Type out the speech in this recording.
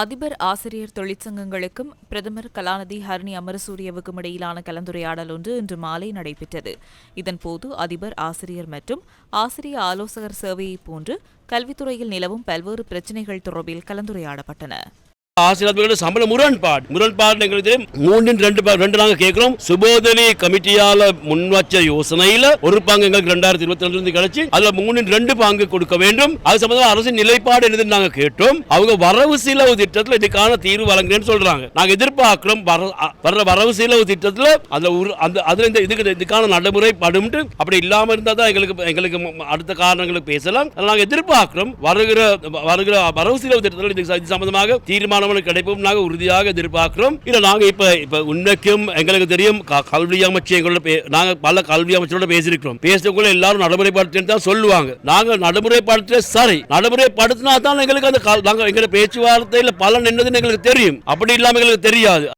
அதிபர் ஆசிரியர் தொழிற்சங்கங்களுக்கும் பிரதமர் கலாநிதி ஹர்னி அமரசூரியவுக்கும் இடையிலான கலந்துரையாடல் ஒன்று இன்று மாலை நடைபெற்றது. இதன்போது அதிபர் ஆசிரியர் மற்றும் ஆசிரிய ஆலோசகர் சேவையைப் போன்று கல்வித்துறையில் நிலவும் பல்வேறு பிரச்சினைகள் தொடர்பில் கலந்துரையாடப்பட்டன. ஆசிரியர்களுடைய சம்பள முரண்பாடு. முரண்பாடு எங்களுக்கு மூன்றின் ரெண்டு ரெண்டு நாங்க கேட்கிறோம். சுபோதனி கமிட்டியால முன்வச்ச யோசனையில ஒரு பங்கு எங்களுக்கு ரெண்டாயிரத்தி இருபத்தி ரெண்டு இருந்து கிடைச்சி அதுல மூணின் ரெண்டு பங்கு கொடுக்க வேண்டும். அது சம்பந்தமா அரசின் நிலைப்பாடு என்னதுன்னு நாங்க கேட்டோம். அவங்க வரவு செலவு திட்டத்தில் இதுக்கான தீர்வு வழங்குறேன்னு சொல்றாங்க. நாங்க எதிர்பார்க்கிறோம் வர- வர்ற வரவு செலவு திட்டத்தில் அந்த ஒரு அந்த அதுல இந்த இதுக்கு இதுக்கான நடைமுறை படும்ட்டு அப்படி இல்லாம இருந்தா தான் எங்களுக்கு எங்களுக்கு அடுத்த காரணங்களுக்கு பேசலாம். நாங்கள் நாங்க எதிர்பார்க்கிறோம். வருகிற வருகிற வரவு செலவு திட்டத்தில் இது சம்பந்தமாக தீர்மானம் கிடைப்பும் நாங்கள் உறுதியாக எதிர்பார்க்கிறோம். இல்லை நாங்க இப்ப இப்ப உண்மைக்கும் எங்களுக்கு தெரியும் கல்வி அமைச்சு எங்களோட பே- நாங்க பல கல்வி அமைச்சரோட பேசியிருக்கிறோம். பேசக்குள்ள எல்லாரும் நடைமுறைப்படுத்துன்னு தான் சொல்லுவாங்க. நாங்க நடைமுறைப்படுத்த சரி. நடைமுறைப்படுத்தினா தான் எங்களுக்கு அந்த நாங்கள் எங்களோட பேச்சுவார்த்தையில் பலன் என்னதுன்னு எங்களுக்கு தெரியும். அப்படி இல்லாமல் எங்களுக்கு தெரியாது.